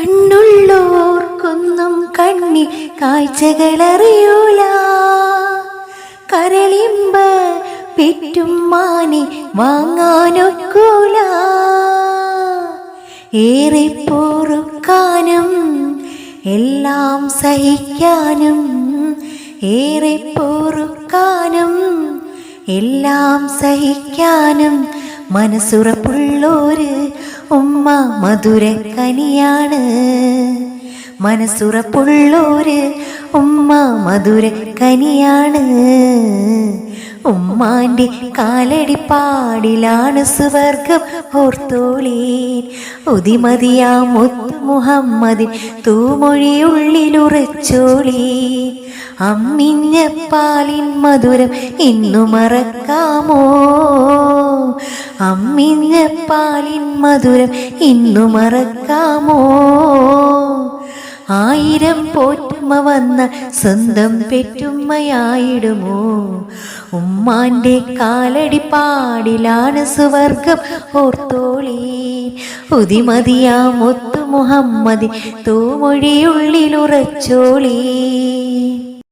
കണ്ണുള്ളോർക്കൊന്നും കണ്ണി കാഴ്ചകളറിയൂല. കരളിമ്പ പെറ്റും മാനെ വാങ്ങാനൊക്കൂല. ഏറെ പൊറുക്കാനും എല്ലാം സഹിക്കാനും ഏറെ പൊറുക്കാനും എല്ലാം സഹിക്കാനും മനസ്സുറപ്പുള്ളോര് ഉമ്മ മധുര കനിയാണ്. മനസ്സുറപ്പുള്ളോര് ഉമ്മ മധുര കനിയാണ്. ഉമ്മാന്റെ കാലടിപ്പാടിലാണ് സുവർഗം ഓർത്തോളീൻ ഉതിമതിയാ മുത്ത് മുഹമ്മദിൻ തൂമൊഴിയുള്ളിലുറച്ചോളീൻ അമ്മിഞ്ഞ പാലിൻ മധുരം ഇന്നു മറക്കാമോ? അമ്മിഞ്ഞ പാലിൻ മധുരം ഇന്നു മറക്കാമോ? ആയിരം പോറ്റുമ്മ വന്ന സ്വന്തം പെറ്റുമ്മയായിടുമോ? ഉമ്മാന്റെ കാലടി കാലടിപ്പാടിലാണ് സുവർഗം ഓർത്തോളി. ഉതിമതിയാ മുത്തു മുഹമ്മദി തൂമൊഴിയുള്ളിലുറച്ചോളി.